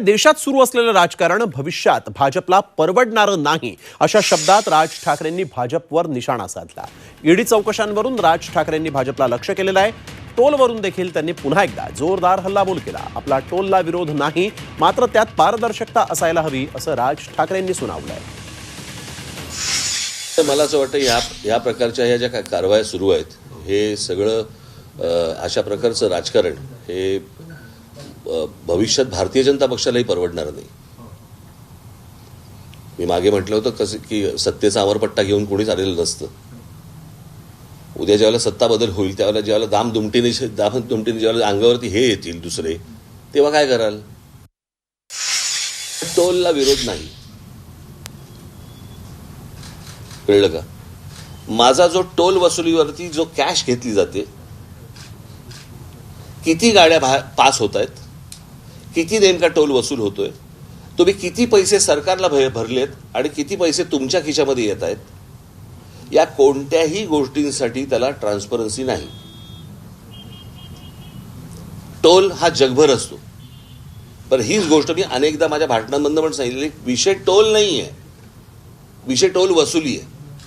देशात सुरू असलेलं राजकारण भविष्यात भाजपला परवडणारं नाही अशा शब्दात राज ठाकरेंनी भाजपवर निशाणा साधला. ईडी चौकशांवरून राज ठाकरेंनी भाजपला लक्ष केलेलं आहे. टोलवरून देखील त्यांनी पुन्हा एकदा जोरदार हल्लाबोल केला. आपला टोलला विरोध नाही मात्र त्यात पारदर्शकता असायला हवी असं राज ठाकरेंनी सुनावलंय. तर मला असं वाटतं या या प्रकारच्या ह्या ज्या कारवाया सुरू आहेत हे सगळं अशा प्रकारचं राजकारण हे भविष्यात भारतीय जनता पक्षालाही परवडणार नाही. मी मागे म्हटलं होतं कसं की सत्तेचा अमरपट्टा घेऊन कोणीच आलेलं नसतं. उद्या ज्यावेळेला सत्ता बदल होईल त्यावेळेला ज्यावेळेला दाम दुमटीने दाम दुमटीने ज्यावेळेला अंगावरती हे येतील दुसरे तेव्हा काय कराल? टोलला विरोध नाही. कळलं का? माझा जो टोल वसुलीवरती जो कॅश घेतली जाते किती गाड्या भा पास होत आहेत? किती नेमका टोल वसूल होतोय? तुम्ही किती पैसे सरकारला भर भरलेत आणि किती पैसे तुमच्या खिशामध्ये येत आहेत? या कोणत्याही गोष्टींसाठी त्याला ट्रान्सपरन्सी नाही. टोल हा जगभर असतो. पण हीच गोष्ट मी अनेकदा माझ्या भाषणांमधनं पण सांगितलेली विषय टोल नाही आहे विषय टोल वसुली आहे